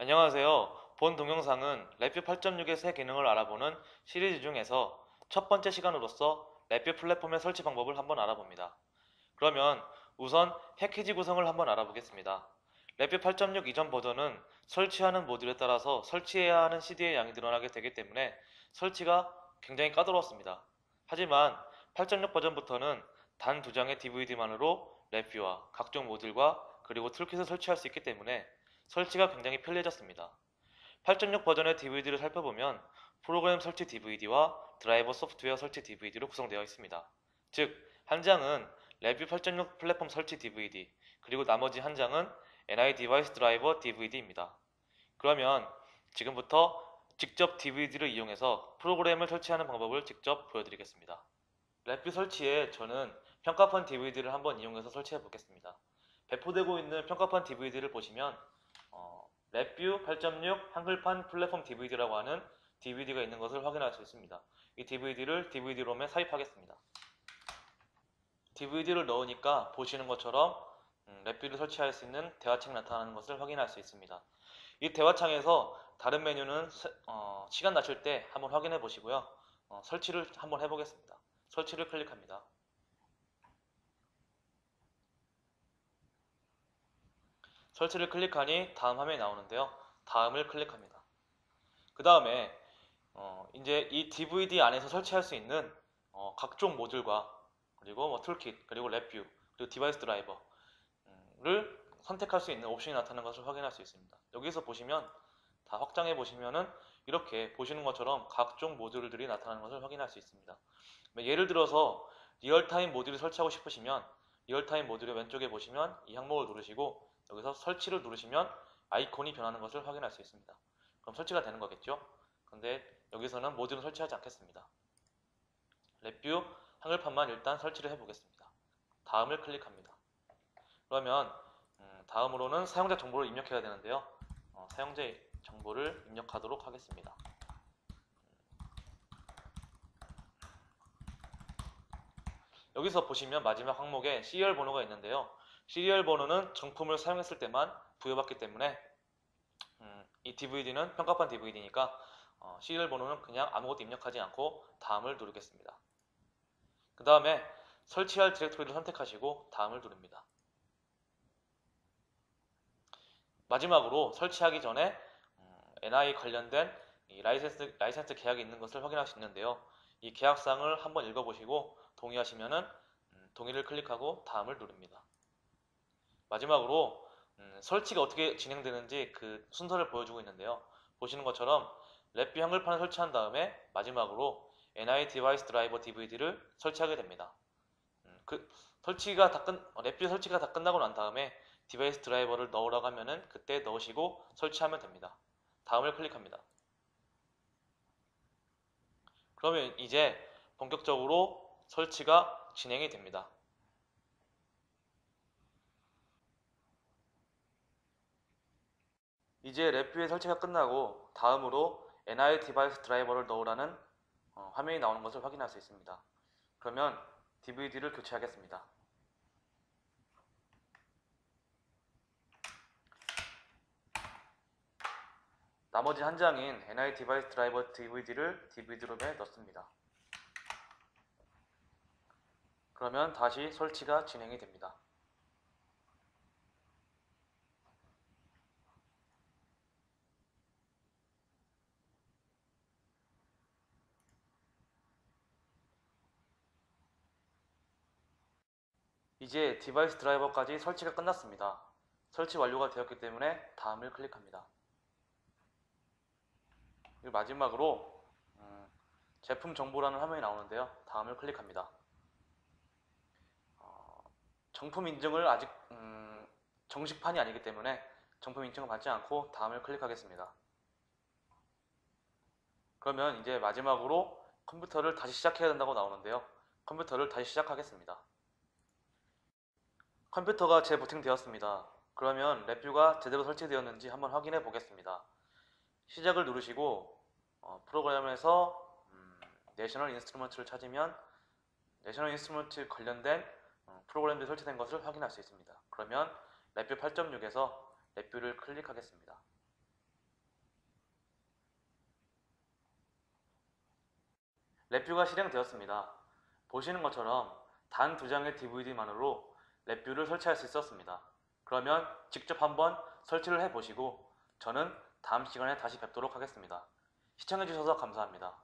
안녕하세요. 본 동영상은 랩뷰 8.6의 새 기능을 알아보는 시리즈 중에서 첫 번째 시간으로서 랩뷰 플랫폼의 설치 방법을 한번 알아봅니다. 그러면 우선 패키지 구성을 한번 알아보겠습니다. 랩뷰 8.6 이전 버전은 설치하는 모듈에 따라서 설치해야 하는 CD의 양이 늘어나게 되기 때문에 설치가 굉장히 까다로웠습니다. 하지만 8.6 버전부터는 단 두 장의 DVD만으로 랩뷰와 각종 모듈과 그리고 툴킷을 설치할 수 있기 때문에 설치가 굉장히 편리해졌습니다. 8.6 버전의 DVD를 살펴보면 프로그램 설치 DVD와 드라이버 소프트웨어 설치 DVD로 구성되어 있습니다. 즉, 한 장은 랩뷰 8.6 플랫폼 설치 DVD, 그리고 나머지 한 장은 NI 디바이스 드라이버 DVD입니다. 그러면 지금부터 직접 DVD를 이용해서 프로그램을 설치하는 방법을 직접 보여드리겠습니다. 랩뷰 설치에 저는 평가판 DVD를 한번 이용해서 설치해 보겠습니다. 배포되고 있는 평가판 DVD를 보시면 어, 랩뷰 8.6 한글판 플랫폼 DVD라고 하는 DVD가 있는 것을 확인할 수 있습니다. 이 DVD를 DVD롬에 삽입하겠습니다. DVD를 넣으니까 보시는 것처럼 음, 랩뷰를 설치할 수 있는 대화창이 나타나는 것을 확인할 수 있습니다. 이 대화창에서 다른 메뉴는 세- 어, 시간 나실 때 한번 확인해 보시고요. 어, 설치를 한번 해보겠습니다. 설치를 클릭합니다. 설치를 클릭하니 다음 화면이 나오는데요. 다음을 클릭합니다. 그 다음에 어, 이제 이 DVD 안에서 설치할 수 있는 어, 각종 모듈과 그리고 뭐 툴킷 그리고 랩뷰 그리고 디바이스 드라이버를 선택할 수 있는 옵션이 나타나는 것을 확인할 수 있습니다. 여기서 보시면 다 확장해 보시면은 이렇게 보시는 것처럼 각종 모듈들이 나타나는 것을 확인할 수 있습니다. 예를 들어서 리얼타임 모듈을 설치하고 싶으시면 리얼타임 모듈의 왼쪽에 보시면 이 항목을 누르시고 여기서 설치를 누르시면 아이콘이 변하는 것을 확인할 수 있습니다. 그럼 설치가 되는 거겠죠? 근데 여기서는 모듈은 설치하지 않겠습니다. 랩뷰 한글판만 일단 설치를 해보겠습니다. 다음을 클릭합니다. 그러면 음, 다음으로는 사용자 정보를 입력해야 되는데요. 어, 사용자 정보를 입력하도록 하겠습니다. 여기서 보시면 마지막 항목에 시리얼 번호가 있는데요. 시리얼 번호는 정품을 사용했을 때만 부여받기 때문에 음, 이 DVD는 평가판 DVD니까 어, 시리얼 번호는 그냥 아무것도 입력하지 않고 다음을 누르겠습니다. 그 다음에 설치할 디렉토리를 선택하시고 다음을 누릅니다. 마지막으로 설치하기 전에 음, NI 관련된 이 라이센스, 라이센스 계약이 있는 것을 확인할 수 있는데요. 이 계약상을 한번 읽어보시고 동의하시면은 음, 동의를 클릭하고 다음을 누릅니다. 마지막으로 음, 설치가 어떻게 진행되는지 그 순서를 보여주고 있는데요. 보시는 것처럼 랩뷰 한글판을 설치한 다음에 마지막으로 NI 디바이스 드라이버 DVD를 설치하게 됩니다. 음, 그 설치가 다 끝, 어, 랩뷰 설치가 다 끝나고 난 다음에 디바이스 드라이버를 넣으라고 하면은 그때 넣으시고 설치하면 됩니다. 다음을 클릭합니다. 그러면 이제 본격적으로 설치가 진행이 됩니다. 이제 랩뷰의 설치가 끝나고 다음으로 NI 디바이스 드라이버를 넣으라는 어, 화면이 나오는 것을 확인할 수 있습니다. 그러면 DVD를 교체하겠습니다. 나머지 한 장인 NI 디바이스 드라이버 DVD를 DVD롬에 넣습니다. 그러면 다시 설치가 진행이 됩니다. 이제 디바이스 드라이버까지 설치가 끝났습니다. 설치 완료가 되었기 때문에 다음을 클릭합니다. 그리고 마지막으로 음, 제품 정보라는 화면이 나오는데요. 다음을 클릭합니다. 어, 정품 인증을 아직 음, 정식판이 아니기 때문에 정품 인증을 받지 않고 다음을 클릭하겠습니다. 그러면 이제 마지막으로 컴퓨터를 다시 시작해야 된다고 나오는데요. 컴퓨터를 다시 시작하겠습니다. 컴퓨터가 재부팅되었습니다. 그러면 랩뷰가 제대로 설치되었는지 한번 확인해 보겠습니다. 시작을 누르시고 어, 프로그램에서 음, 내셔널 인스트루먼트를 찾으면 내셔널 인스트루먼트 관련된 음, 프로그램들이 설치된 것을 확인할 수 있습니다. 그러면 랩뷰 8.6에서 랩뷰를 클릭하겠습니다. 랩뷰가 실행되었습니다. 보시는 것처럼 단 두 장의 DVD만으로 랩뷰를 설치할 수 있었습니다. 그러면 직접 한번 설치를 해보시고 저는 다음 시간에 다시 뵙도록 하겠습니다. 시청해주셔서 감사합니다.